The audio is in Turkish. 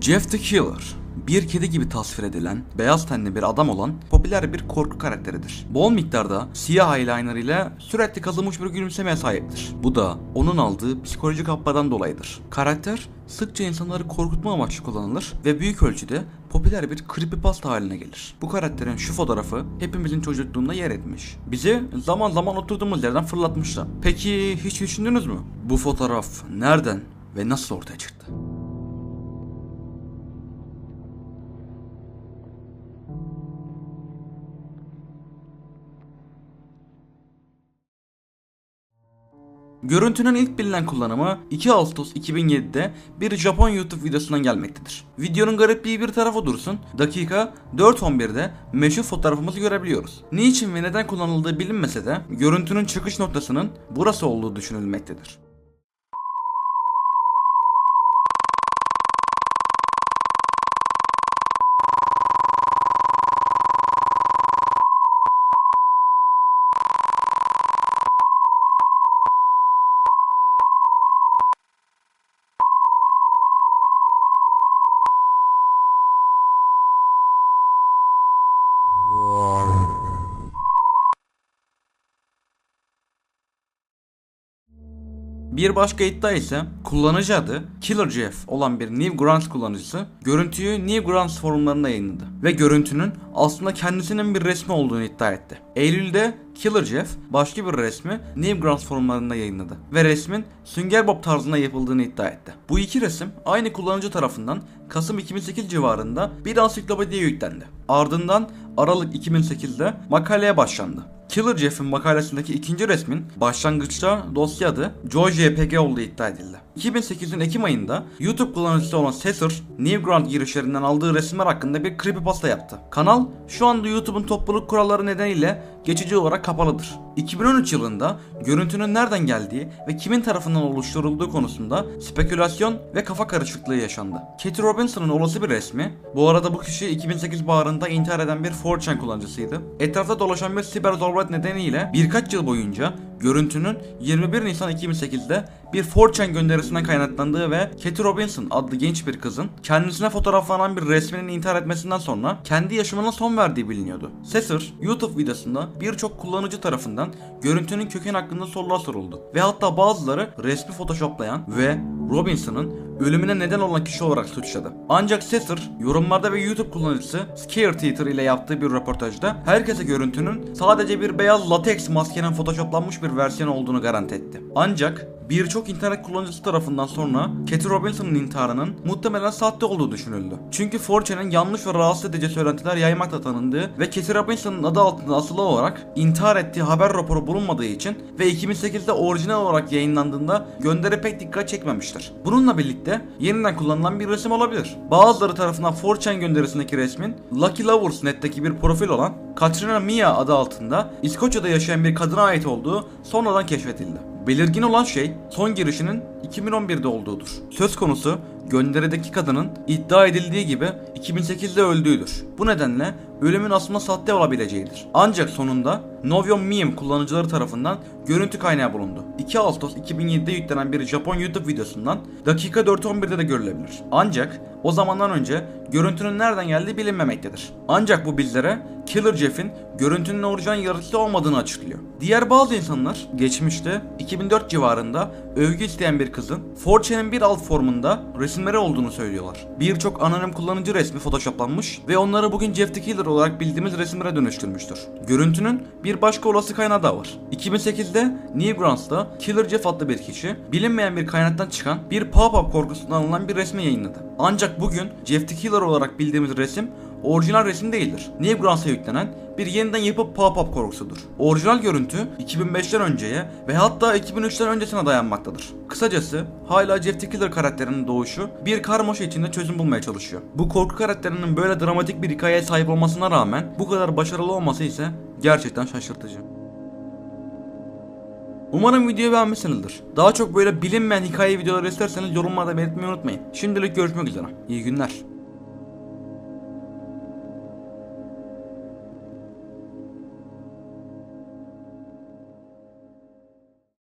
Jeff the Killer bir kedi gibi tasvir edilen, beyaz tenli bir adam olan popüler bir korku karakteridir. Bol miktarda siyah eyeliner ile sürekli kazınmış bir gülümsemeye sahiptir. Bu da onun aldığı psikolojik happadan dolayıdır. Karakter sıkça insanları korkutma amaçlı kullanılır ve büyük ölçüde popüler bir creepypasta haline gelir. Bu karakterin şu fotoğrafı hepimizin çocukluğunda yer etmiş. Bizi zaman zaman oturduğumuz yerden fırlatmışlar. Peki hiç düşündünüz mü? Bu fotoğraf nereden ve nasıl ortaya çıktı? Görüntünün ilk bilinen kullanımı 2 Ağustos 2007'de bir Japon YouTube videosundan gelmektedir. Videonun garipliği bir tarafa dursun, dakika 4.11'de meşhur fotoğrafımızı görebiliyoruz. Niçin ve neden kullanıldığı bilinmese de görüntünün çıkış noktasının burası olduğu düşünülmektedir. Bir başka iddia ise kullanıcı adı Killer Jeff olan bir Newgrounds kullanıcısı görüntüyü Newgrounds forumlarında yayınladı ve görüntünün aslında kendisinin bir resmi olduğunu iddia etti. Eylül'de Killer Jeff başka bir resmi Newgrounds forumlarında yayınladı ve resmin Sünger Bob tarzında yapıldığını iddia etti. Bu iki resim aynı kullanıcı tarafından Kasım 2008 civarında bir ansiklopediye yüklendi. Ardından Aralık 2008'de makaleye başlandı. Killer Jeff'in makalesindeki ikinci resmin başlangıçta dosya adı JoyJPG olduğu iddia edildi. 2008'in Ekim ayında YouTube kullanıcısı olan Cesar, Newground girişlerinden aldığı resimler hakkında bir creepypasta yaptı. Kanal şu anda YouTube'un topluluk kuralları nedeniyle geçici olarak kapalıdır. 2013 yılında görüntünün nereden geldiği ve kimin tarafından oluşturulduğu konusunda spekülasyon ve kafa karışıklığı yaşandı. Katie Robinson'ın olası bir resmi, bu arada bu kişi 2008 baharında intihar eden bir 4chan kullanıcısıydı. Etrafta dolaşan bir siber zorbalık nedeniyle birkaç yıl boyunca görüntünün 21 Nisan 2008'de bir 4chan gönderisinden kaynaklandığı ve Katie Robinson adlı genç bir kızın kendisine fotoğraflanan bir resminin intihar etmesinden sonra kendi yaşamına son verdiği biliniyordu. Cesar, YouTube videosunda birçok kullanıcı tarafından görüntünün kökeni hakkında sorular soruldu ve hatta bazıları resmi photoshoplayan ve Robinson'ın ölümüne neden olan kişi olarak suçladı. Ancak Cesar yorumlarda ve YouTube kullanıcısı Scare Theater ile yaptığı bir röportajda herkese görüntünün sadece bir beyaz lateks maskenin photoshoplanmış bir versiyon olduğunu garanti etti. Ancak birçok internet kullanıcısı tarafından sonra Katie Robinson'ın intiharının muhtemelen sahte olduğu düşünüldü. Çünkü 4chan'ın yanlış ve rahatsız edici söylentiler yaymakla tanındığı ve Katie Robinson'ın adı altında asılı olarak intihar ettiği haber raporu bulunmadığı için ve 2008'de orijinal olarak yayınlandığında gönderi pek dikkat çekmemiştir. Bununla birlikte yeniden kullanılan bir resim olabilir. Bazıları tarafından 4chan gönderisindeki resmin Lucky Lovers net'teki bir profil olan Katrina Mia adı altında İskoçya'da yaşayan bir kadına ait olduğu sonradan keşfedildi. Belirgin olan şey son girişinin 2011'de olduğudur. Söz konusu gönderideki kadının iddia edildiği gibi 2008'de öldüğüdür. Bu nedenle ölümün aslında sahte olabileceğidir. Ancak sonunda Novion Meme kullanıcıları tarafından görüntü kaynağı bulundu. 2 Ağustos 2007'de yüklenen bir Japon YouTube videosundan dakika 4.11'de de görülebilir. Ancak o zamandan önce görüntünün nereden geldiği bilinmemektedir. Ancak bu bizlere Killer Jeff'in görüntünün orijinal yaratıcısı olmadığını açıklıyor. Diğer bazı insanlar geçmişte 2004 civarında övgü isteyen bir kızın 4chan'in bir alt formunda resimleri olduğunu söylüyorlar. Birçok anonim kullanıcı resmi photoshoplanmış ve onları bugün Jeff the Killer olarak bildiğimiz resimlere dönüştürmüştür. Görüntünün bir başka olası kaynağı da var. 2008'de Newgrounds'da Killer Jeff adlı bir kişi bilinmeyen bir kaynaktan çıkan bir pop-up korkusundan alınan bir resmi yayınladı. Ancak bugün Jeff the Killer olarak bildiğimiz resim orijinal resim değildir. Newgrounds'a yüklenen bir yeniden yapıp pop-up korkusudur. Orijinal görüntü 2005'ten önceye ve hatta 2003'ten öncesine dayanmaktadır. Kısacası hala Jeff the karakterinin doğuşu bir karmaşa içinde çözüm bulmaya çalışıyor. Bu korku karakterinin böyle dramatik bir hikayeye sahip olmasına rağmen bu kadar başarılı olması ise gerçekten şaşırtıcı. Umarım videoyu beğenmişsinizdir. Daha çok böyle bilinmeyen hikaye videoları isterseniz yorumlarda belirtmeyi unutmayın. Şimdilik görüşmek üzere. İyi günler.